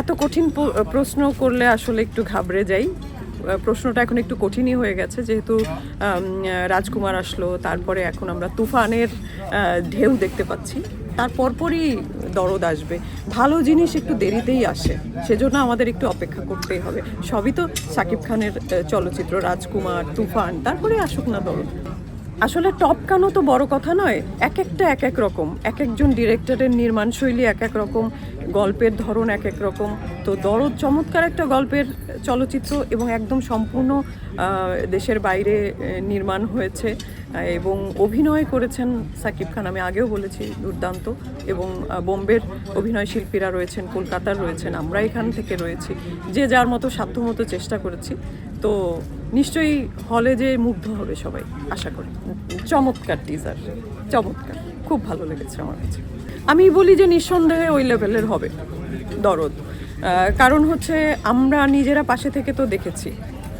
এত কঠিন প্রশ্ন করলে আসলে একটু ঘাবড়ে যাই। প্রশ্নটা এখন একটু কঠিনই হয়ে গেছে, যেহেতু রাজকুমার আসলো, তারপরে এখন আমরা তুফানের ঢেউ দেখতে পাচ্ছি। তার পরপরই দরদ আসবে। ভালো জিনিস একটু দেরিতেই আসে, সেজন্য আমাদের একটু অপেক্ষা করতেই হবে। সবই তো সাকিব খানের চলচ্চিত্র, রাজকুমার, তুফান, তারপরে আসুক না দরদ। আসলে টপ কানো তো বড় কথা নয়, এক একটা এক এক রকম। এক একজন ডিরেক্টরের নির্মাণ শৈলী এক এক রকম গল্পের ধরন এক এক রকম। তো দরদ চমৎকার একটা গল্পের চলচ্চিত্র এবং একদম সম্পূর্ণ দেশের বাইরে নির্মাণ হয়েছে। এবং অভিনয় করেছেন সাকিব খান, আমি আগেও বলেছি দুর্দান্ত। এবং বোম্বের অভিনয় শিল্পীরা রয়েছেন, কলকাতার রয়েছেন, আমরা এখান থেকে রয়েছি। যে যার মতো সাধ্যমতো চেষ্টা করেছি। তো নিশ্চয়ই হলে যে মুগ্ধ হবে সবাই, আশা করি। চমৎকার টিজার চমৎকার। খুব ভালো লেগেছে আমার কাছে। আমি বলি যে নিঃসন্দেহে ওই লেভেলের হবে দরদ। কারণ হচ্ছে আমরা নিজেরা পাশে থেকে তো দেখেছি।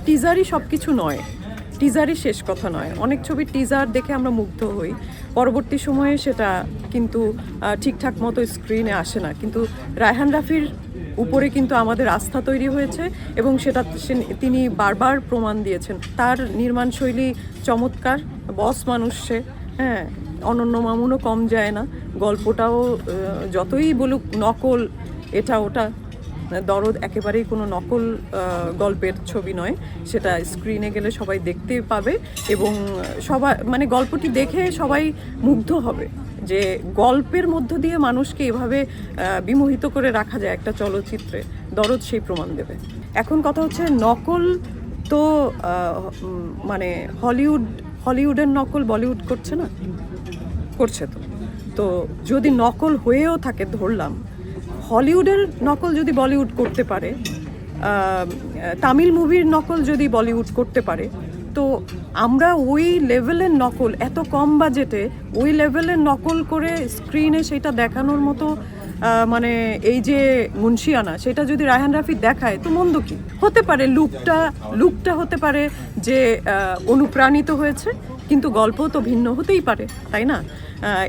টিজারই সব কিছু নয়, টিজারই শেষ কথা নয়। অনেক ছবি টিজার দেখে আমরা মুগ্ধ হই। পরবর্তী সময়ে সেটা কিন্তু ঠিকঠাক মতো স্ক্রিনে আসে না। কিন্তু রায়হান রাফির উপরে কিন্তু আমাদের আস্থা তৈরি হয়েছে এবং সেটা তিনি বারবার প্রমাণ দিয়েছেন। তার নির্মাণ শৈলী চমৎকার, বস মানুষ সে হ্যাঁ। অনন্য মামুনও কম যায় না। গল্পটাও যতই বলুক নকল, এটা ওটা, দরদ একেবারেই কোনো নকল গল্পের ছবি নয়। সেটা স্ক্রিনে গেলে সবাই দেখতে পাবে এবং সবাই মানে গল্পটি দেখে সবাই মুগ্ধ হবে যে গল্পের মধ্য দিয়ে মানুষকে এভাবে বিমোহিত করে রাখা যায় একটা চলচ্চিত্রে। দরদ সেই প্রমাণ দেবে। এখন কথা হচ্ছে নকল তো মানে হলিউড, হলিউডের নকল বলিউড করছে না? করছে তো। তো যদি নকল হয়েও থাকে, ধরলাম, হলিউডের নকল যদি বলিউড করতে পারে তামিল মুভির নকল যদি বলিউড করতে পারে, তো আমরা ওই লেভেলের নকল, এত কম বাজেটে ওই লেভেলের নকল করে স্ক্রিনে সেটা দেখানোর মতো মানে এই যে মুন্সিয়ানা, সেটা যদি রায়হান রাফি দেখায়, তো মন্দ কি? হতে পারে, লুকটা লুকটা হতে পারে যে অনুপ্রাণিত হয়েছে। কিন্তু গল্প তো ভিন্ন হতেই পারে, তাই না?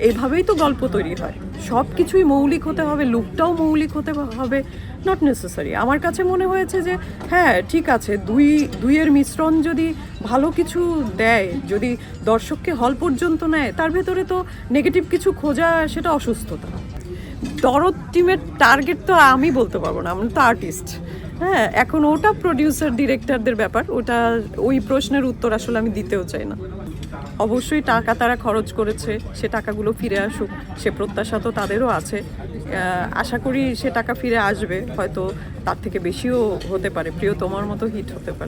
এভাবেই তো গল্প তৈরি হয়। সব কিছুই মৌলিক হতে হবে লুকটাও মৌলিক হতে হবে নট নেসেসারি আমার কাছে মনে হয়েছে যে হ্যাঁ ঠিক আছে, দুই, দুইয়ের মিশ্রণ যদি ভালো কিছু দেয়, যদি দর্শককে হল পর্যন্ত নেয়, তার ভেতরে তো নেগেটিভ কিছু খোঁজা, সেটা অসুস্থতা। দরদ টিমের টার্গেট তো আমি বলতে পারব না আমরা তো আর্টিস্ট হ্যাঁ এখন ওটা প্রডিউসার ডিরেক্টরদের ব্যাপার, ওটা, ওই প্রশ্নের উত্তর আসলে আমি দিতেও চাই না। অবশ্যই টাকা তারা খরচ করেছে, সে টাকাগুলো ফিরে আসুক, সে প্রত্যাশা তো তাদেরও আছে। আশা করি সে টাকা ফিরে আসবে, হয়তো তার থেকে বেশিও হতে পারে, প্রিয় তোমার মতো হিট হতে পারে।